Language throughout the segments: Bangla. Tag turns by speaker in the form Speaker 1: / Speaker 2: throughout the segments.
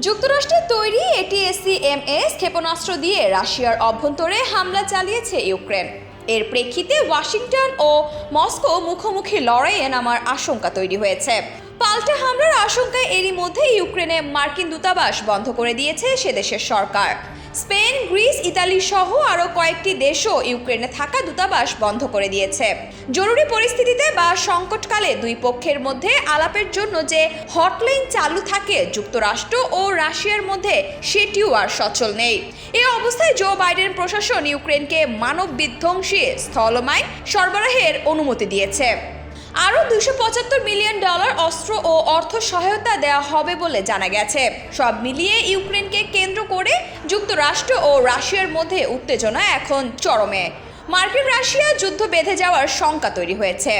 Speaker 1: যুক্তরাষ্ট্রের তৈরি এটিএসসিএমএস ক্ষেপণাস্ত্র দিয়ে রাশিয়ার অভ্যন্তরে হামলা চালিয়েছে ইউক্রেন। এর প্রেক্ষিতে ওয়াশিংটন ও মস্কো মুখোমুখি লড়াইয়ে নামার আশঙ্কা তৈরি হয়েছে। পাল্টা হামলার আশঙ্কায় এরই মধ্যে ইউক্রেনে মার্কিন দূতাবাস বন্ধ করে দিয়েছে সে দেশের সরকার। স্পেন, গ্রিস, ইতালি সহ আরও কয়েকটি দেশও ইউক্রেনে থাকা দূতাবাস বন্ধ করে দিয়েছে। জরুরি পরিস্থিতিতে বা সংকটকালে দুই পক্ষের মধ্যে আলাপের জন্য যে হটলাইন চালু থাকে যুক্তরাষ্ট্র ও রাশিয়ার মধ্যে, সেটিও আর সচল নেই। এ অবস্থায় জো বাইডেন প্রশাসন ইউক্রেনকে মানব বিধ্বংসী স্থলমাইন সরবরাহের অনুমতি দিয়েছে। আরও দুশো পঁচাত্তর মিলিয়ন ডলার অস্ত্র ও অর্থ সহায়তা দেওয়া হবে বলে জানা গেছে। সব মিলিয়ে ইউক্রেনকে কেন্দ্র করে যুক্তরাষ্ট্র ও রাশিয়ার মধ্যে উত্তেজনা এখন চরমে। মার্কিন রাশিয়া যুদ্ধ বেঁধে যাওয়ার শঙ্কা তৈরি হয়েছে।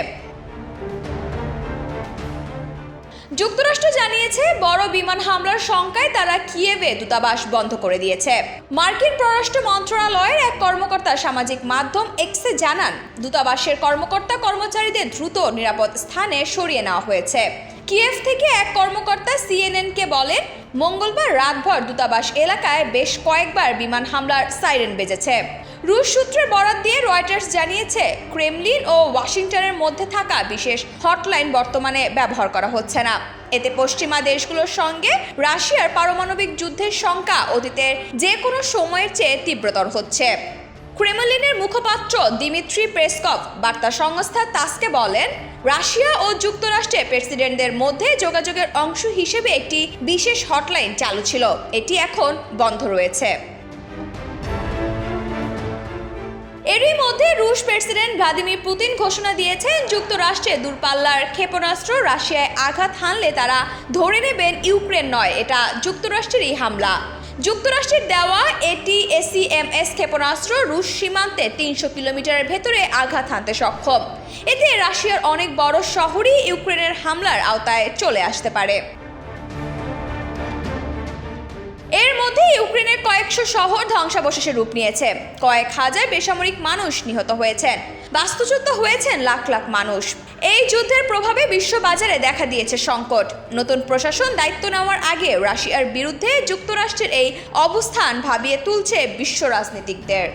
Speaker 1: যুক্তরাষ্ট্র জানিয়েছে বড় বিমান হামলার শঙ্কায় তারা কিয়েভে দূতাবাস বন্ধ করে দিয়েছে। মার্কিন পররাষ্ট্র মন্ত্রণালয়ের এক কর্মকর্তা সামাজিক মাধ্যম এক্সে জানান, দূতাবাসের কর্মকর্তা কর্মচারীদের দ্রুত নিরাপদ স্থানে সরিয়ে নেওয়া হয়েছে। কিয়েভ থেকে এক কর্মকর্তা সিএনএনকে বলেন, মঙ্গলবার রাতভর দূতাবাস এলাকায় বেশ কয়েকবার বিমান হামলার সাইরেন বেজেছে। রুশ সূত্রের বরাত দিয়ে রয়টার্স জানিয়েছে, ক্রেমলিন ও ওয়াশিংটনের মধ্যে থাকা বিশেষ হটলাইন বর্তমানে ব্যবহার করা হচ্ছে না। এতে পশ্চিমা দেশগুলোর সঙ্গে রাশিয়ার পারমাণবিক যুদ্ধের শঙ্কা অতীতের যে কোনো সময়ের চেয়ে তীব্রতর হচ্ছে। ক্রেমলিনের মুখপাত্র দিমিত্রি পেসকভ বার্তা সংস্থা তাসকে বলেন, রাশিয়া ও যুক্তরাষ্ট্রে প্রেসিডেন্টদের মধ্যে যোগাযোগের অংশ হিসেবে একটি বিশেষ হটলাইন চালু ছিল। এটি এখন বন্ধ রয়েছে। এরই মধ্যে রুশ প্রেসিডেন্ট ভ্লাদিমির পুতিন ঘোষণা দিয়েছেন যুক্তরাষ্ট্রে দূরপাল্লার ক্ষেপণাস্ত্র রাশিয়ায় আঘাত হানলে তারা ধরে নেবেন ইউক্রেন নয়, এটা যুক্তরাষ্ট্রেরই হামলা। যুক্তরাষ্ট্রের দেওয়া এটি এসিএমএস ক্ষেপণাস্ত্র রুশ সীমান্তে তিনশো কিলোমিটারের ভেতরে আঘাত হানতে সক্ষম। এতে রাশিয়ার অনেক বড় শহরই ইউক্রেনের হামলার আওতায় চলে আসতে পারে। ইউক্রেনের কয়েকশো শহর ধ্বংসাবশেষে রূপ নিয়েছে। কয়েক হাজার বেসামরিক মানুষ নিহত হয়েছেন। বাস্তুচ্যুত হয়েছেন লাখ লাখ মানুষ। এই যুদ্ধের প্রভাবে বিশ্ববাজারে দেখা দিয়েছে সংকট। নতুন প্রশাসন দায়িত্ব নেওয়ার আগে রাশিয়ার বিরুদ্ধে যুক্তরাষ্ট্রের এই অবস্থান ভাবিয়ে তুলছে বিশ্ব রাজনীতিকদের।